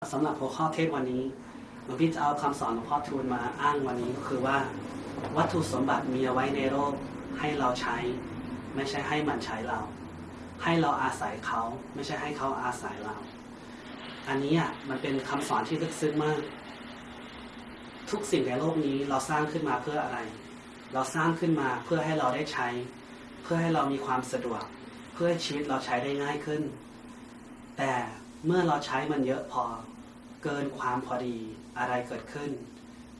สำหรับหัวข้อเทศวันนี้หลวงพี่จะเอาคำสอนหลวงพ่อทูลมาอ้างวันนี้ก็คือว่า วัตถุสมบัติมีเอาไว้ในโลกให้เราใช้ ไม่ใช่ให้มันใช้เรา ให้เราอาศัยเขาไม่ใช่ให้เขาอาศัยเรา อันนี้อะมันเป็นคำสอนที่ลึกซึ้งมาก ทุกสิ่งในโลกนี้เราสร้างขึ้นมาเพื่ออะไร เราสร้างขึ้นมาเพื่อให้เราได้ใช้ เพื่อให้เรามีความสะดวก เพื่อให้ชีวิตเราใช้ได้ง่ายขึ้น แต่ เมื่อเราใช้มันเยอะพอ เกินความพอดีอะไรเกิดขึ้น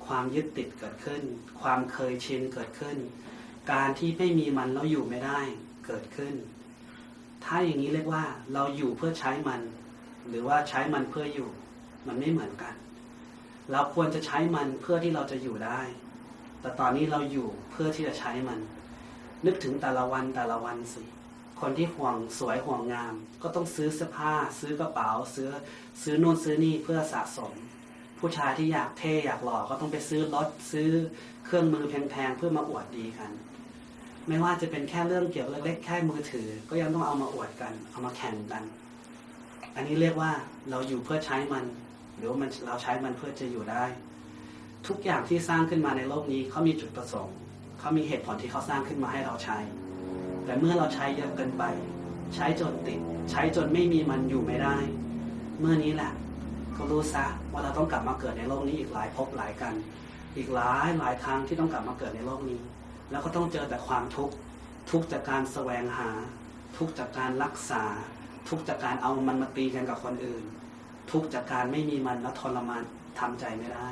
ความยึดติดเกิดขึ้น ความเคยชินเกิดขึ้น การที่ไม่มีมันแล้วอยู่ไม่ได้เกิดขึ้น ถ้าอย่างนี้เรียกว่าเราอยู่เพื่อใช้มัน หรือว่าใช้มันเพื่ออยู่ มันไม่เหมือนกัน เราควรจะใช้มันเพื่อที่เราจะอยู่ได้ แต่ตอนนี้เราอยู่เพื่อที่จะใช้มัน นึกถึงแต่ละวันแต่ละวันสิ คนที่ห่วงสวยห่วงงาม ก็ต้องซื้อเสื้อผ้า ซื้อกระเป๋าซื้อซื้อนู่นซื้อนี่เพื่อสะสม ผู้ชายที่อยากเท่อยากหล่อก็ต้องไปซื้อรถซื้อเครื่องมือแพงๆเพื่อมาอวดดีกัน ไม่ว่าจะเป็นแค่เรื่องเกี่ยวเล็กๆแค่มือถือ ก็ยังต้องเอามาอวดกัน เอามาแข่งกัน อันนี้เรียกว่าเราอยู่เพื่อใช้มัน หรือว่ามันเราใช้มันเพื่อจะอยู่ได้ ทุกอย่างที่สร้างขึ้นมาในโลกนี้เขามีจุดประสงค์เขามีเหตุผลที่เขาสร้างขึ้นมาให้เราใช้ แต่เมื่อเราใช้เยอะเกินไป ใช้จนติด ใช้จนไม่มีมันอยู่ไม่ได้ เมื่อนี้แหละก็รู้ซะว่าเราต้องกลับมาเกิดในโลกนี้อีกหลายภพหลายกัน อีกหลายหลายครั้งที่ต้องกลับมาเกิดในโลกนี้ แล้วก็ต้องเจอแต่ความทุกข์ทุกจากการแสวงหา ทุกจากการรักษา ทุกจากการเอามันมาตีกันกับคนอื่น ทุกจากการไม่มีมันแล้วทรมานทำใจไม่ได้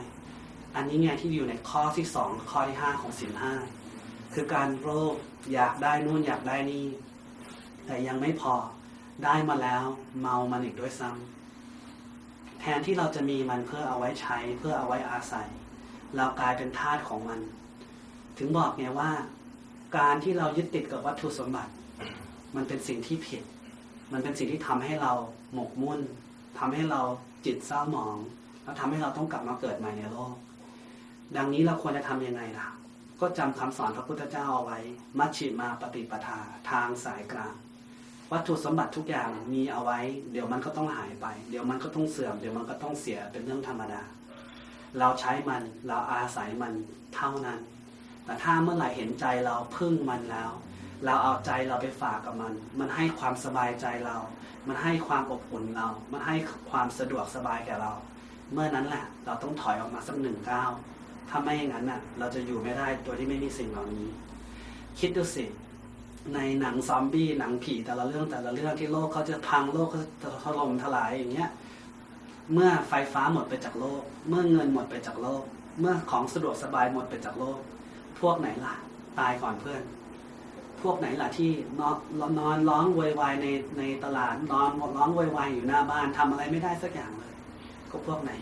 อันนี้ไงที่อยู่ในข้อที่สองข้อที่ห้าของสินห้า คือการโลภอยากได้นู่นอยากได้นี่ แต่ยังไม่พอได้มาแล้ว เมามันอีกด้วยซ้ำแทนที่เราจะมีมันเพื่อเอาไว้ใช้ เพื่อเอาไว้อาศัย เรากลายเป็นทาสของมัน ถึงบอกไงว่า การที่เรายึดติดกับวัตถุสมบัติ มันเป็นสิ่งที่ผิด มันเป็นสิ่งที่ทำให้เราหมกมุ่นทำให้เราจิตเศร้าหมอง แล้วทำให้เราต้องกลับมาเกิดใหม่ในโลกดังนี้เราควรจะทำยังไงล่ะ ก็จำคำสอนพระพุทธเจ้าเอาไว้ มัชชิมาปฏิปทาทางสายกลาง วัตถุสมบัติทุกอย่างมีเอาไว้ เดี๋ยวมันก็ต้องหายไป เดี๋ยวมันก็ต้องเสื่อม เดี๋ยวมันก็ต้องเสียเป็นเรื่องธรรมดา เราใช้มันเราอาศัยมันเท่านั้น แต่ถ้าเมื่อไหร่เห็นใจเราพึ่งมันแล้ว เราเอาใจเราไปฝากกับมัน มันให้ความสบายใจเรา มันให้ความอบอุ่นเรา มันให้ความสะดวกสบายแก่เรา เมื่อนั้นแหละ เราต้องถอยออกมาสักหนึ่งก้าว ถ้าไม่อย่างนั้นน่ะ เราจะอยู่ไม่ได้โดยที่ไม่มีสิ่งเหล่านี้ คิดดูสิ ในหนังซอมบี้หนังผีแต่ละเรื่องแต่ละเรื่องที่โลกเขาจะพังโลกเขาจะถล่มทลายอย่างเงี้ย เมื่อไฟฟ้าหมดไปจากโลก เมื่อเงินหมดไปจากโลก เมื่อของสะดวกสบายหมดไปจากโลก พวกไหนล่ะ ตายก่อนเพื่อน พวกไหนล่ะที่นอนนอนร้องโวยวายในในตลาดนอนร้องโวยวายอยู่หน้าบ้านทำอะไรไม่ได้สักอย่างเลย ก็พวกไหน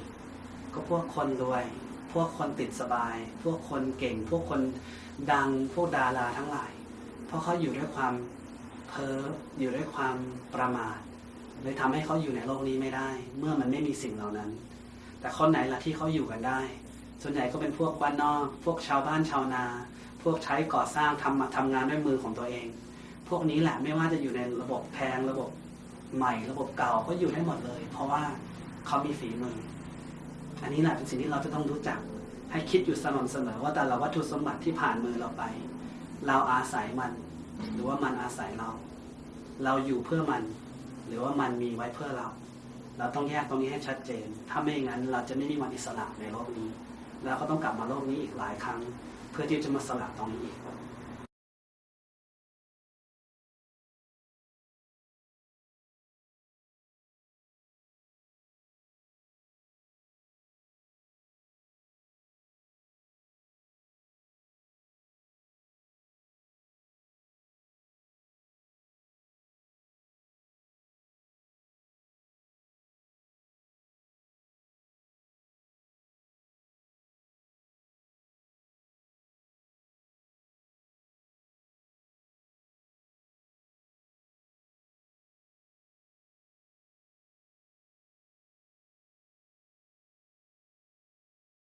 ก็พวกคนรวย พวกคนติดสบาย พวกคนเก่ง พวกคนดังพวกดาราทั้งหลาย เพราะเขาอยู่ด้วยความเพ้ออยู่ด้วยความประมาทเลยทำให้เขาอยู่ในโลกนี้ไม่ได้ เมื่อมันไม่มีสิ่งเหล่านั้น แต่คนไหนล่ะที่เขาอยู่กันได้ ส่วนใหญ่ก็เป็นพวกบ้านนอก พวกชาวบ้านชาวนา พวกใช้ก่อสร้างทำทำงานด้วยมือของตัวเอง พวกนี้แหละไม่ว่าจะอยู่ในระบบแพงระบบใหม่ระบบเก่าก็อยู่ได้หมดเลย เพราะว่าเขามีฝีมือ อันนี้แหละเป็นสิ่งที่เราจะต้องรู้จัก ให้คิดอยู่สม่ำเสมอว่าแต่ละวัตถุสมบัติที่ผ่านมือเราไป เราอาศัยมัน หรือว่ามันอาศัยเรา เราอยู่เพื่อมัน หรือว่ามันมีไว้เพื่อเรา เราต้องแยกตรงนี้ให้ชัดเจน ถ้าไม่อย่างนั้นเราจะไม่มีวันอิสระในโลกนี้ แล้วก็ต้องกลับมาโลกนี้อีกหลายครั้ง เพื่อที่จะมาสละตรงนี้อีก